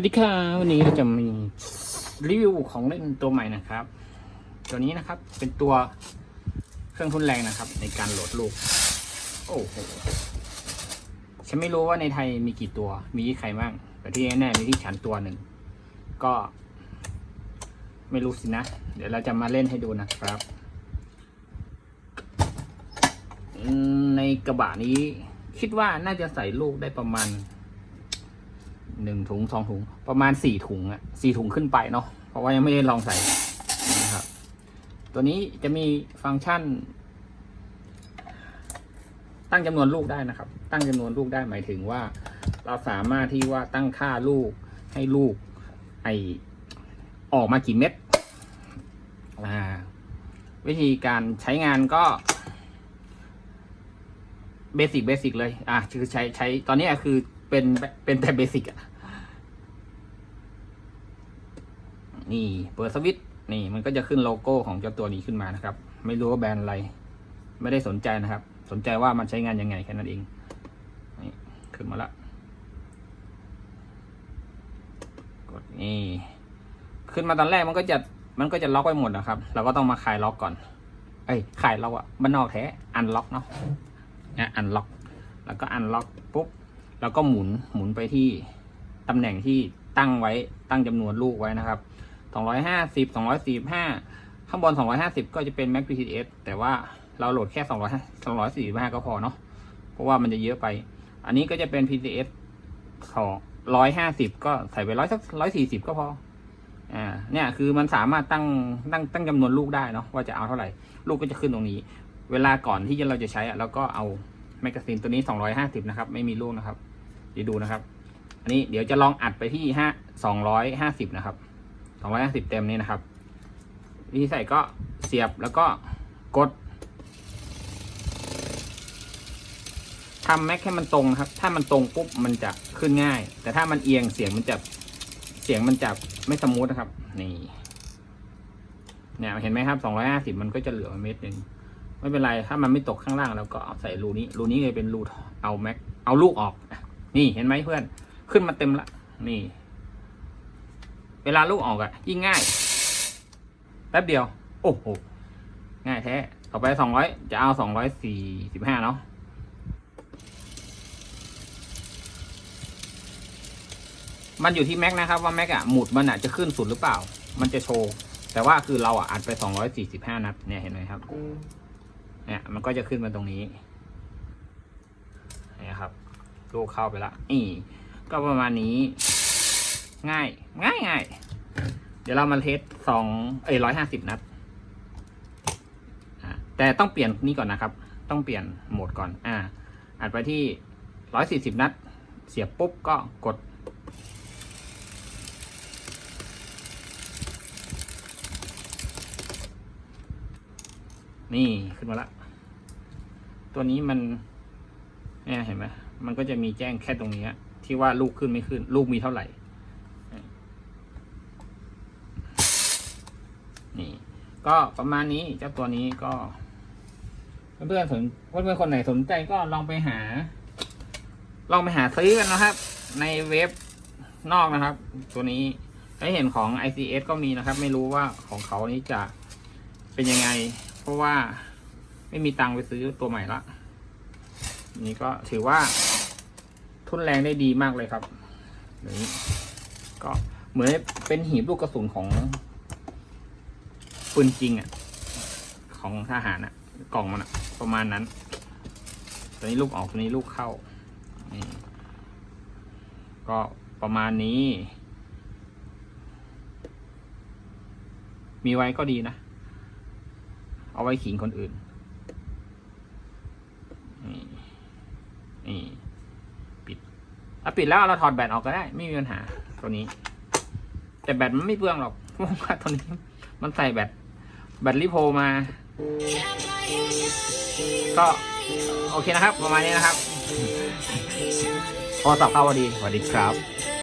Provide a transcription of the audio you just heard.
วัสดีค่ะวันนี้เราจะมีรีวิวของเล่นตัวใหม่นะครับ ตัวนี้นะครับเป็นตัวเครื่องทุนแรงนะครับ ในการโหลดลูก โอ้โหฉันไม่รู้ว่าในไทยมีกี่ตัว มีที่ใครบ้าง แต่ที่แน่ๆมีที่ฉันตัวหนึ่ง ก็ ไม่รู้สินะ เดี๋ยวเราจะมาเล่นให้ดูนะครับ ในกระบะนี้คิดว่าน่าจะใส่ลูกได้ประมาณ หนึ่งถุงสองถุงประมาณสี่ถุงอะสี่ถุงขึ้นไปเนาะเพราะว่ายังไม่ได้ลองใส่นะครับ ตัวนี้จะมีฟังก์ชัน ตั้งจำนวนลูกได้นะครับ ตั้งจำนวนลูกได้หมายถึงว่า เราสามารถที่ว่าตั้งค่าลูกให้ลูก ไอออกมากี่เม็ดวิธีการใช้งานก็เบสิกเบสิกเลย อะคือใช้ใช้ตอนนี้คือเป็นเป็นแต่เบสิกอะ นี่เปิดสวิตช์นี่มันก็จะขึ้นโลโก้ของเจ้าตัวนี้ขึ้นมานะครับ ไม่รู้ว่าแบรนด์อะไร ไม่ได้สนใจนะครับ สนใจว่ามันใช้งานยังไงแค่นั้นเองนี่ขึ้นมาละกดนี่ขึ้นมาตอนแรกมันก็จะมันก็จะล็อกไว้หมดนะครับ เราก็ต้องมาคลายล็อกก่อน เอ้ยคลายล็อกอะบ้านนอกแท้อันล็อกเนาะเนี่ยอันล็อก แล้วก็อันล็อกปุ๊บแล้วก็หมุนหมุนไปที่ตำแหน่งที่ตั้งไว้ตั้งจำนวนลูกไว้นะครับ 250 245 ข้างบน 250 ก็จะเป็น Mac PCS แต่ว่าเราโหลดแค่200 245 ก็พอเนาะ เพราะว่ามันจะเยอะไป อันนี้ก็จะเป็น PCS 250 ก็ใส่ไปร้อยสัก140 ก็พอ อ่า เนี่ยคือมันสามารถตั้งตั้งตั้งจำนวนลูกได้เนาะว่าจะเอาเท่าไหร่ ลูกก็จะขึ้นตรงนี้ เวลาก่อนที่จะเราจะใช้อะเราก็เอาแมกกาซีนตัวนี้ 250 นะครับ ไม่มีลูกนะครับ เดี๋ยวดูนะครับ อันนี้เดี๋ยวจะลองอัดไปที่ห้า250 นะครับ 250 เต็มนี้นะครับ วิธีใส่ก็เสียบแล้วก็กดทำแม็กให้มันตรงนะครับ ถ้ามันตรงปุ๊บมันจะขึ้นง่าย แต่ถ้ามันเอียงเสียงมันจะเสียงมันจะไม่สมูทนะครับ นี่ เนี่ยเห็นไหมครับ 250 มันก็จะเหลือเม็ดหนึ่งไม่เป็นไร ถ้ามันไม่ตกข้างล่างแล้วก็เอาใส่รูนี้ รูนี้เลยเป็นรูเอาแม็ก เอาลูกออก นี่เห็นไหมเพื่อน ขึ้นมาเต็มละ นี่ วลาลูกออกอะยิ่งง่าย แป๊บเดียว โอ้โห ง่ายแท้ ต่อไปสองร้อยจะเอาสองร้อยสี่สิบห้าเนาะมันอยู่ที่แม็กนะครับว่าแม็กอะหมุดมันอะจะขึ้นสุดหรือเปล่า มันจะโชว์ แต่ว่าคือเราอะอัดไปสองร้อยสี่สิบห้านัดเนี่ยเห็นไหมครับ เนี่ยมันก็จะขึ้นมาตรงนี้นี่ครับ ลูกเข้าไปละนี่ก็ประมาณนี้ ง่าย ง่ายง่ายเดี๋ยวเรามาเทสสองเอ้ยร้อยห้าสิบนัดแต่ต้องเปลี่ยนนี่ก่อนนะครับ ต้องเปลี่ยนโหมดก่อน อ่าอัดไปที่ร้อยสี่สิบนัด เสียบปุ๊บก็กด นี่ขึ้นมาละตัวนี้มันเนี่ยเห็นไหมมันก็จะมีแจ้งแค่ตรงนี้ที่ว่าลูกขึ้นไม่ขึ้น ลูกมีเท่าไหร่ นี่ ก็ประมาณนี้เจ้าตัวนี้ก็ เพื่อนๆสนเพื่อนๆคนไหนสนใจก็ลองไปหา ลองไปหาซื้อกันนะครับ ในเว็บนอกนะครับ ตัวนี้ให้เห็นของ ICS ก็มีนะครับ ไม่รู้ว่าของเขานี้จะเป็นยังไง เพราะว่าไม่มีตังค์ไปซื้อตัวใหม่ละนี่ก็ถือว่าทุนแรงได้ดีมากเลยครับนี้ก็เหมือนเป็นหีบลูกกระสุนของ ปืนจริงอะ่ะ ของทหารอะ่ะ กล่องมันอะ่ะ ประมาณนั้น ตัวนี้ลูกออกตัวนี้ลูกเข้านี่ก็ประมาณนี้ มีไว้ก็ดีนะ เอาไว้ขิงคนอื่น นี่นี่ปิดถ้าปิดแล้วเราถอดแบตออกก็ได้ ไม่มีปัญหา ตัวนี้ แต่แบตมันไม่เปลืองหรอกเพราะว่าตัวนี้มันใส่แบต แบตลิโพมา ก็โอเคนะครับ ประมาณนี้นะครับพอสับเข้าพอดีสวัสดีครับ